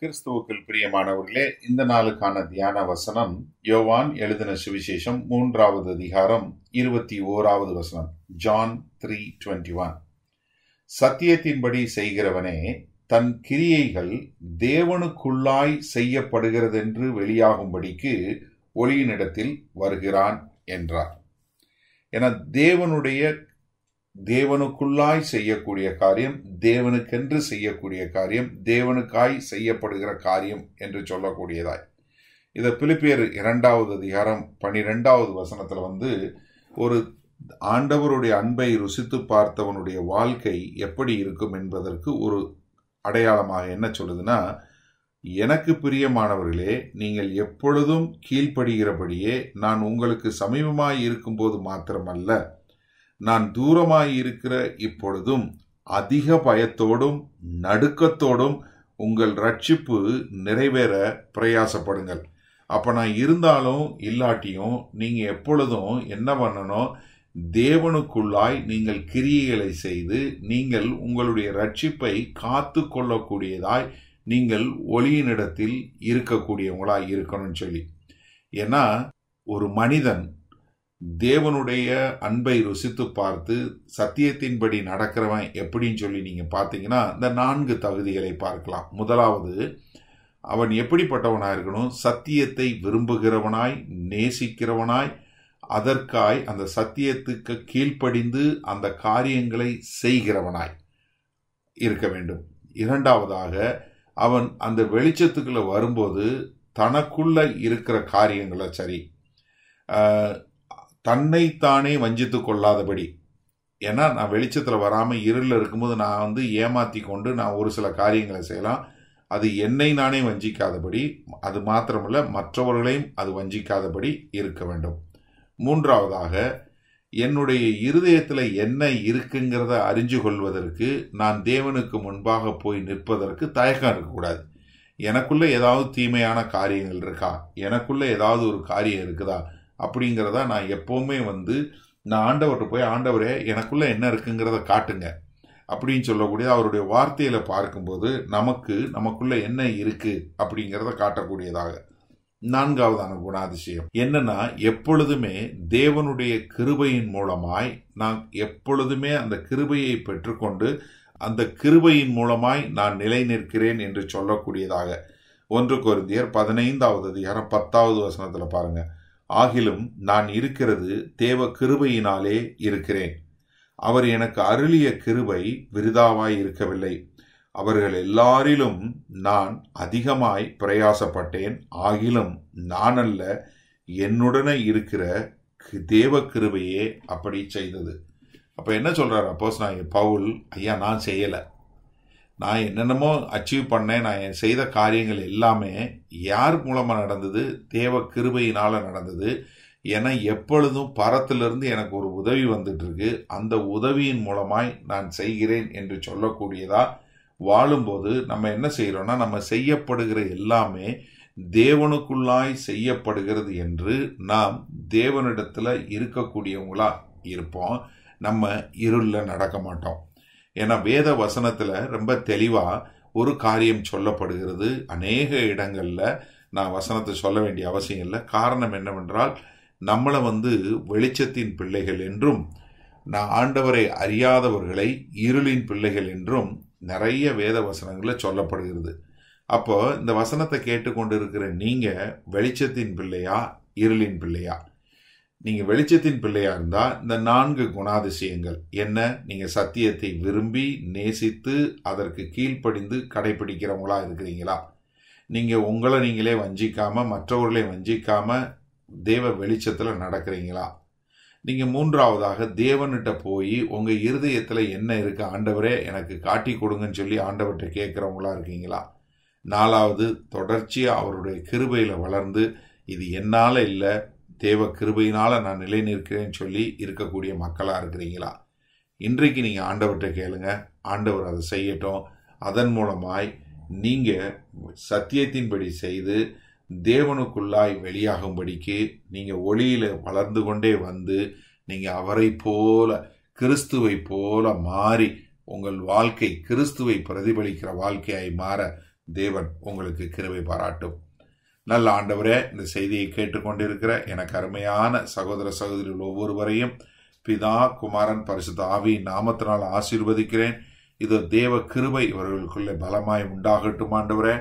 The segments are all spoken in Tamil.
கிறிஸ்துவுக்குள் பிரியமானவர்களே இந்த நாளுக்கான தியான வசனம் யோவான் எழுதின சுவிசேஷம் மூன்றாவது அதிகாரம் இருபத்தி ஓராவது வசனம் ஜான் த்ரீ டுவெண்ட்டி ஒன். சத்தியத்தின்படி செய்கிறவனே தன் கிரியைகள் தேவனுக்குள்ளாய் செய்யப்படுகிறதென்று வெளியாகும்படிக்கு ஒளியினிடத்தில் வருகிறான் என்றார். என தேவனுடைய தேவனுக்குள்ளாய் செய்யக்கூடிய காரியம் தேவனுக்கென்று செய்யக்கூடிய காரியம் தேவனுக்காய் செய்யப்படுகிற காரியம் என்று சொல்லக்கூடியதாய். இதை பிலிப்பியர் இரண்டாவது அதிகாரம் பனிரெண்டாவது வசனத்தில் வந்து ஒரு ஆண்டவருடைய அன்பை ருசித்து பார்த்தவனுடைய வாழ்க்கை எப்படி இருக்கும் என்பதற்கு ஒரு அடையாளமாக என்ன சொல்லுதுன்னா எனக்கு பிரியமானவர்களே நீங்கள் எப்பொழுதும் கீழ்ப்படுகிறபடியே நான் உங்களுக்கு சமீபமாய் இருக்கும்போது மாத்திரமல்ல நான் தூரமாயிருக்கிற இப்பொழுதும் அதிக பயத்தோடும் நடுக்கத்தோடும் உங்கள் ரட்சிப்பு நிறைவேற பிரயாசப்படுங்கள். அப்போ நான் இருந்தாலும் இல்லாட்டியும் நீங்கள் எப்பொழுதும் என்ன பண்ணணும் தேவனுக்குள்ளாய் நீங்கள் கிரியைகளை செய்து நீங்கள் உங்களுடைய ரட்சிப்பை காத்து கொள்ளக்கூடியதாய் நீங்கள் ஒளியினிடத்தில் இருக்கக்கூடியவங்களாய் இருக்கணும்னு சொல்லி. ஏன்னா ஒரு மனிதன் தேவனுடைய அன்பை ருசித்து பார்த்து சத்தியத்தின்படி நடக்கிறவன் எப்படின்னு சொல்லி நீங்க பார்த்தீங்கன்னா இந்த நான்கு தகுதிகளை பார்க்கலாம். முதலாவது அவன் எப்படிப்பட்டவனாக இருக்கணும்? சத்தியத்தை விரும்புகிறவனாய் நேசிக்கிறவனாய் அதற்காய் அந்த சத்தியத்துக்கு கீழ்ப்படிந்து அந்த காரியங்களை செய்கிறவனாய் இருக்க வேண்டும். இரண்டாவதாக அவன் அந்த வெளிச்சத்துக்குள்ள வரும்போது தனக்குள்ள இருக்கிற காரியங்களை சரி தன்னைத்தானே வஞ்சித்து கொள்ளாதபடி. ஏன்னா நான் வெளிச்சத்தில் வராமல் இருளில் இருக்கும்போது நான் வந்து ஏமாற்றி கொண்டு நான் ஒரு சில காரியங்களை செய்யலாம். அது என்னை நானே வஞ்சிக்காதபடி அது மாத்திரமல்ல மற்றவர்களையும் அது வஞ்சிக்காதபடி இருக்க வேண்டும். மூன்றாவதாக என்னுடைய இருதயத்தில் என்ன இருக்குங்கிறத அறிஞ்சு கொள்வதற்கு நான் தேவனுக்கு முன்பாக போய் நிற்பதற்கு தயக்கம் இருக்கக்கூடாது. எனக்குள்ளே ஏதாவது தீமையான காரியங்கள் இருக்கா? எனக்குள்ளே ஏதாவது ஒரு காரியம் இருக்குதா? அப்படிங்கிறத நான் எப்போவுமே வந்து நான் ஆண்டவர்கிட்ட போய் ஆண்டவரே எனக்குள்ள என்ன இருக்குங்கிறத காட்டுங்க. அப்படின்னு சொல்லக்கூடிய அவருடைய வார்த்தையில பார்க்கும்போது நமக்கு நமக்குள்ள என்ன இருக்கு? அப்படிங்கிறத காட்டக்கூடியதாக. நான்காவதான குணாதிசயம். என்னன்னா எப்பொழுதுமே தேவனுடைய கிருபையின் மூலமாய் நான் எப்பொழுதுமே அந்த கிருபையை பெற்றுக்கொண்டு அந்த கிருபையின் மூலமாய் நான் நிலை நிற்கிறேன் என்று சொல்லக்கூடியதாக. ஒன்று கொருந்தியர் பதினைந்தாவது அதிகாரம் பத்தாவது வசனத்தில் பாருங்கள் ஆகிலும் நான் இருக்கிறது தேவ கிருபையினாலே இருக்கிறேன். அவர் எனக்கு அருளிய கிருபை விருதாவாய் இருக்கவில்லை. அவர்கள் எல்லாரிலும் நான் அதிகமாய் பிரயாசப்பட்டேன். ஆகிலும் நான் அல்ல என்னுடனே இருக்கிற தேவ கிருபையே அப்படி செய்தது. அப்போ என்ன சொல்கிறார் அப்போஸ் நான் பவுல் ஐயா நான் செய்யலை. நான் என்னென்னமோ அச்சீவ் பண்ணேன் நான் செய்த காரியங்கள் எல்லாமே யார் மூலமாக நடந்தது? தேவ கிருபையினால் நடந்தது. ஏன்னா எப்பொழுதும் பரத்திலிருந்து எனக்கு ஒரு உதவி வந்துட்டுருக்கு. அந்த உதவியின் மூலமாய் நான் செய்கிறேன் என்று சொல்லக்கூடியதா வாழும்போது நம்ம என்ன செய்கிறோன்னா நம்ம செய்யப்படுகிற எல்லாமே தேவனுக்குள்ளாய் செய்யப்படுகிறது என்று நாம் தேவனிடத்தில் இருக்கக்கூடியவங்களா இருப்போம். நம்ம இருளில் நடக்க மாட்டோம். ஏன்னா வேத வசனத்துல ரொம்ப தெளிவா ஒரு காரியம் சொல்லப்படுகிறது. அநேக இடங்கள்ல நான் வசனத்தை சொல்ல வேண்டிய அவசியம் இல்லை. காரணம் என்னவென்றால் நம்மளை வந்து வெளிச்சத்தின் பிள்ளைகள் என்றும் நான் ஆண்டவரை அறியாதவர்களை இருளின் பிள்ளைகள் என்றும் நிறைய வேத வசனங்களில் சொல்லப்படுகிறது. அப்போ இந்த வசனத்தை கேட்டுக்கொண்டு இருக்கிற நீங்க வெளிச்சத்தின் பிள்ளையா இருளின் பிள்ளையா? நீங்க வெளிச்சத்தின் பிள்ளையா இருந்தா இந்த நான்கு குணாதிசயங்கள். என்ன? நீங்க சத்தியத்தை விரும்பி நேசித்து அதற்கு கீழ்ப்படிந்து கடைபிடிக்கிறவங்களா இருக்கிறீங்களா? நீங்க உங்களை நீங்களே வஞ்சிக்காம மற்றவர்களை வஞ்சிக்காம தேவ வெளிச்சத்துல நடக்கிறீங்களா? நீங்க மூன்றாவதாக தேவன்கிட்ட போய் உங்க இருதயத்துல என்ன இருக்கு? ஆண்டவரே எனக்கு காட்டி கொடுங்கன்னு சொல்லி ஆண்டவர்கிட்ட கேட்கிறவங்களா இருக்கீங்களா? நாலாவது தொடர்ச்சியா அவருடைய கிருபையில வளர்ந்து இது என்னால இல்லை தேவ கிருபையினால் நான் நிலை நிற்கிறேன்னு சொல்லி இருக்கக்கூடிய மக்களாக இருக்கிறீங்களா? இன்றைக்கு நீங்கள் ஆண்டவர்கிட்ட கேளுங்க. ஆண்டவர் அதை செய்யட்டும். அதன் மூலமாய் நீங்கள் சத்தியத்தின்படி செய்து தேவனுக்குள்ளாய் வெளியாகும்படிக்கு நீங்கள் ஒளியில் வளர்ந்து கொண்டே வந்து நீங்கள் அவரை போல கிறிஸ்துவை போல மாறி உங்கள் வாழ்க்கை கிறிஸ்துவை பிரதிபலிக்கிற வாழ்க்கையாய் மாற தேவன் உங்களுக்கு கிருவை பாராட்டும். நல்ல ஆண்டவரே இந்த செய்தியை கேட்டுக்கொண்டிருக்கிற எனக்கு அருமையான சகோதர சகோதரிகள் ஒவ்வொருவரையும் பிதா குமாரன் பரிசுத்த ஆவி நாமத்தினால் ஆசீர்வதிக்கிறேன். இதோ தேவ கிருபை இவர்களுக்குள்ளே பலமாய் உண்டாகட்டும் ஆண்டவரே.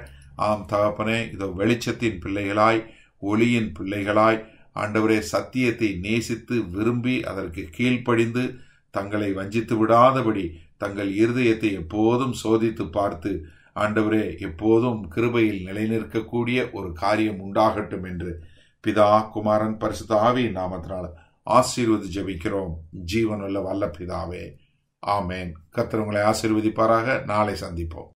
ஆம் தகப்பனே இதோ வெளிச்சத்தின் பிள்ளைகளாய் ஒளியின் பிள்ளைகளாய் ஆண்டவரே சத்தியத்தை நேசித்து விரும்பி அதற்கு கீழ்ப்படிந்து தங்களை வஞ்சித்து விடாதபடி தங்கள் இருதயத்தை எப்போதும் சோதித்து பார்த்து ஆண்டவரே எப்போதும் கிருபையில் நிலைநிற்கக்கூடிய ஒரு காரியம் உண்டாகட்டும் என்று பிதா குமாரன் பரிசுத்த ஆவியின் நாமத்தினால் ஆசீர்வதி ஜபிக்கிறோம். ஜீவனுள்ள வல்ல பிதாவே. ஆமேன். கத்திரவங்களை ஆசீர்வதிப்பாராக. நாளை சந்திப்போம்.